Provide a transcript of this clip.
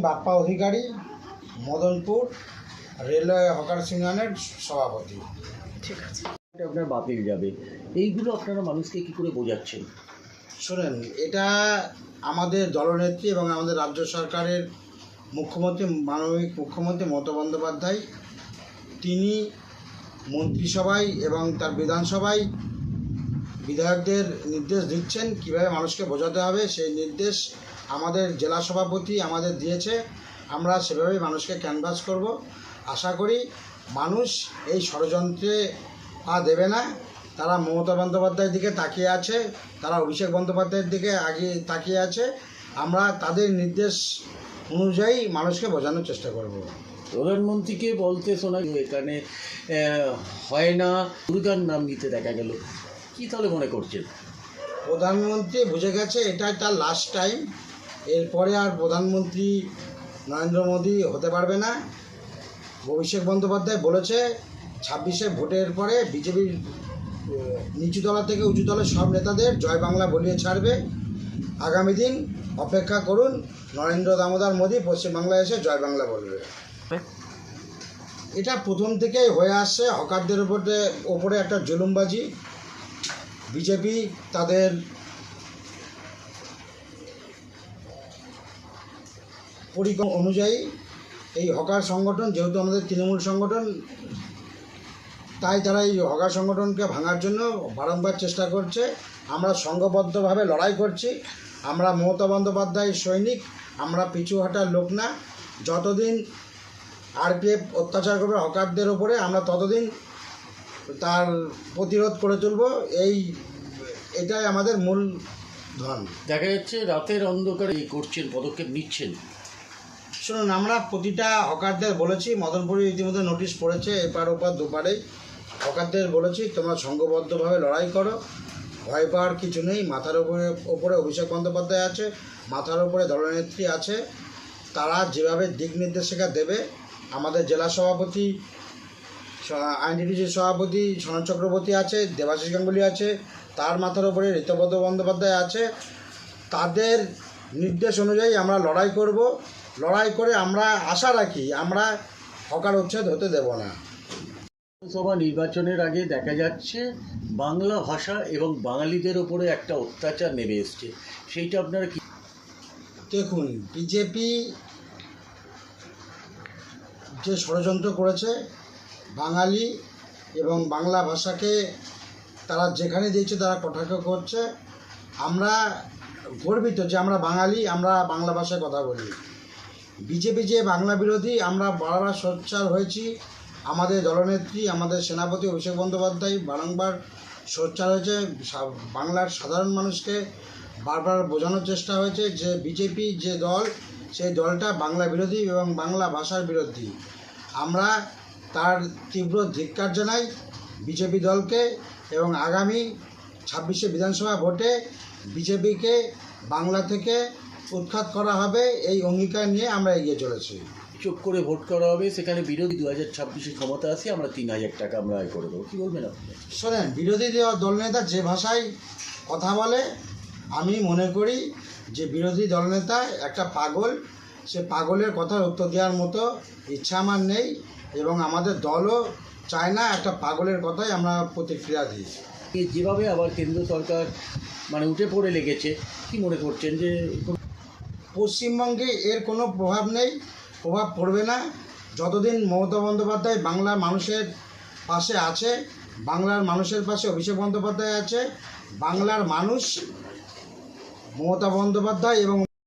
Bappa Adhikari Madanpur railway hawker ইউনিয়নের সভাপতি। ঠিক আছে। আপনার বাতিল যাবে। এইগুলো আপনারা মানুষকে কি করে বোঝাচ্ছেন? শোনেন এটা আমাদের দলনেত্রী এবং আমাদের রাজ্য সরকারের মুখ্যমন্ত্রী মানবিক মুখ্যমন্ত্রী মমতা বন্দ্যোপাধ্যায় তিনি মন্ত্রিসভায় এবং তার বিধানসভায় বিধায়কদের নির্দেশ দিচ্ছেন, কীভাবে মানুষকে বোঝাতে হবে, সেই নির্দেশ আমাদের জেলা সভাপতি আমাদের দিয়েছে। আমরা সেভাবেই মানুষকে ক্যানভাস করব। আশা করি মানুষ এই ষড়যন্ত্রে পা দেবে না। তারা মমতা বন্দ্যোপাধ্যায়ের দিকে তাকিয়ে আছে, তারা অভিষেক বন্দ্যোপাধ্যায়ের দিকে আগে তাকিয়ে আছে। আমরা তাদের নির্দেশ অনুযায়ী মানুষকে বোঝানোর চেষ্টা করব। প্রধানমন্ত্রীকে বলতে শোনা এখানে হয় না, দুর্গার নাম নিতে দেখা গেল। কি তাহলে মনে করছেন? প্রধানমন্ত্রী বুঝে গেছে, এটাই তার লাস্ট টাইম এরপরে আর প্রধানমন্ত্রী নরেন্দ্র মোদী হতে পারবে না। অভিষেক বন্দ্যোপাধ্যায় বলেছে, ছাব্বিশে ভোটের পরে বিজেপির নিচুতলা থেকে উঁচু উঁচুতলার সব নেতাদের জয় বাংলা বলিয়ে ছাড়বে। আগামী দিন অপেক্ষা করুন, নরেন্দ্র দামোদর মোদী পশ্চিমবাংলায় এসে জয় বাংলা বলবে। এটা প্রথম থেকেই হয়ে আসছে, হকারদের উপরে ওপরে একটা জুলুমবাজি। বিজেপি তাদের পরিকল্পনা অনুযায়ী এই হকার সংগঠন, যেহেতু আমাদের তৃণমূল সংগঠন, তাই তারা এই হকার সংগঠনকে ভাঙার জন্য বারংবার চেষ্টা করছে। আমরা সংঘবদ্ধভাবে লড়াই করছি। আমরা মমতা বন্দ্যোপাধ্যায় সৈনিক, আমরা পিছু হাঁটার লোক না। যতদিন আরপিএফ অত্যাচার করবে হকারদের ওপরে আমরা ততদিন তার প্রতিরোধ করে তুলব এই এটাই আমাদের মূল ধন। দেখা যাচ্ছে রাতের অন্ধকারে এই করছেন পদক্ষেপ নিচ্ছেন। শুনুন আমরা প্রতিটা হকারদের বলেছি মদনপুরে ইতিমধ্যে নোটিশ পড়েছে এপার ওপার দুপারে হকারদের বলেছি তোমরা সংঘবদ্ধভাবে লড়াই করো। ভয় পাওয়ার কিছু নেই মাথার উপরে ওপরে অভিষেক বন্দ্যোপাধ্যায় আছে মাথার উপরে দলনেত্রী আছে। তারা যেভাবে দিক নির্দেশিকা দেবে আমাদের জেলা সভাপতি আইনডিটিসির সভাপতি সনদ চক্রবর্তী আছে দেবাশিস গাঙ্গুলি আছে তার মাথার ওপরে ঋতব্রত বন্দ্যোপাধ্যায় আছে। তাদের নির্দেশ অনুযায়ী আমরা লড়াই করব। লড়াই করে আমরা আশা রাখি আমরা হকার উচ্ছেদ হতে দেব না। লোকসভা নির্বাচনের আগে দেখা যাচ্ছে বাংলা ভাষা এবং বাঙালিদের ওপরে একটা অত্যাচার নেমে এসছে। সেইটা আপনারা কি দেখুন বিজেপি যে ষড়যন্ত্র করেছে বাঙালি এবং বাংলা ভাষাকে তারা যেখানে দিয়েছে তারা কটাক্ষ করছে। আমরা গর্বিত যে আমরা বাঙালি, আমরা বাংলা ভাষায় কথা বলি। বিজেপি যে বাংলা বিরোধী, আমরা বারবার সোচ্চার হয়েছি। আমাদের দলনেত্রী, আমাদের সেনাপতি অভিষেক বন্দ্যোপাধ্যায় বারংবার সোচ্চার হয়েছে। বাংলার সাধারণ মানুষকে বারবার বোঝানোর চেষ্টা হয়েছে যে বিজেপি যে দল, সেই দলটা বাংলা বিরোধী এবং বাংলা ভাষার বিরোধী। আমরা তার তীব্র ধিক্কার জানাই বিজেপি দলকে এবং আগামী ছাব্বিশে বিধানসভা ভোটে বিজেপিকে বাংলা থেকে উৎখাত করা হবে এই অঙ্গীকার নিয়ে আমরা এগিয়ে চলেছি। চুপ করে ভোট করা হবে সেখানে বিরোধী দু হাজার ছাব্বিশে ক্ষমতা আসি আমরা তিন হাজার টাকা আমরা আয় করে দেবো। কী বলবেন আপনি? শোনেন বিরোধী দলনেতা যে ভাষায় কথা বলে আমি মনে করি যে বিরোধী দলনেতা একটা পাগল সে পাগলের কথার উত্তর দেওয়ার মতো ইচ্ছা আমার নেই এবং আমাদের দলও চায় না একটা পাগলের কথাই আমরা প্রতিক্রিয়া দিই। যেভাবে আবার কেন্দ্র সরকার মানে উঠে পড়ে লেগেছে কি মনে করছেন যে পশ্চিমবঙ্গে এর কোনো প্রভাব নেই প্রভাব পড়বে না। যতদিন মমতা বন্দ্যোপাধ্যায় বাংলার মানুষের পাশে আছে বাংলার মানুষের পাশে অভিষেক বন্দ্যোপাধ্যায় আছে বাংলার মানুষ মমতা বন্দ্যোপাধ্যায় এবং